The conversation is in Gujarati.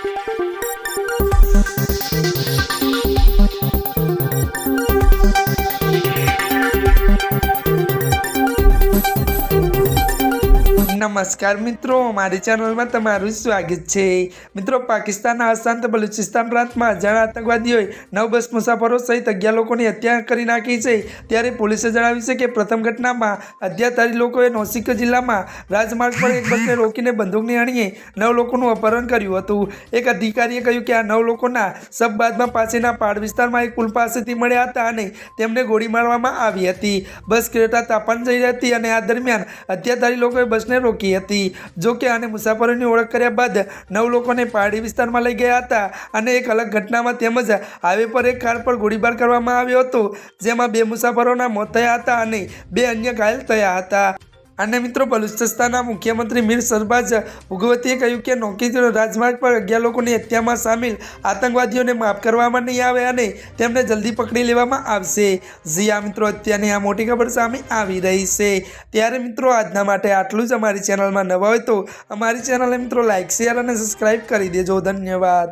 Thank you. નમસ્કાર મિત્રો, મારી ચેનલમાં તમારું સ્વાગત છે. મિત્રો, પાકિસ્તાનના અશાંત બલુચિસ્તાન પ્રાંતમાં અજાણ્યા આતંકવાદીઓએ નવ બસ મુસાફરો સહિત અગિયાર લોકોની હત્યા કરી નાખી છે. ત્યારે પોલીસે જણાવ્યું છે કે પ્રથમ ઘટનામાં હત્યાધારી લોકોએ નોસિક જિલ્લામાં રાજમાર્ગ પર એક બસને રોકીને બંદૂકની અણીએ નવ લોકોનું અપહરણ કર્યું હતું. એક અધિકારીએ કહ્યું કે આ નવ લોકોના સબ બાદમાં પાસેના પાડ વિસ્તારમાં એક પુલ પાસેથી મળ્યા હતા અને તેમને ગોળી મારવામાં આવી હતી. બસ ક્રેટા તાપાન જઈ રહી હતી અને આ દરમિયાન હત્યાધારી લોકોએ બસને રોકી હતી. જોકે આને મુસાફરોની ઓળખ કર્યા બાદ નવ લોકોને પહાડી વિસ્તારમાં લઈ ગયા હતા અને એક અલગ ઘટનામાં તેમજ હાઈવે પર એક કાર પર ગોળીબાર કરવામાં આવ્યો હતો, જેમાં બે મુસાફરોના મોત થયા હતા અને બે અન્ય ઘાયલ થયા હતા. અને મિત્રો, બલુચિસ્તાનના મુખ્યમંત્રી મીર સરબાજ ભગવતીએ કહ્યું કે નોકી રાજમાર્ગ પર અગિયાર લોકોની હત્યામાં સામેલ. આતંકવાદીઓને માફ કરવામાં નહીં આવે અને તેમને જલ્દી પકડી લેવામાં આવશે. જી આ મિત્રો, અત્યારની આ મોટી ખબર સામે આવી રહી છે. ત્યારે મિત્રો, આજના માટે આટલું જ અમારી ચેનલમાં નવા હોય તો અમારી ચેનલને મિત્રો લાઇક શેર અને સબસ્ક્રાઈબ કરી દેજો. ધન્યવાદ.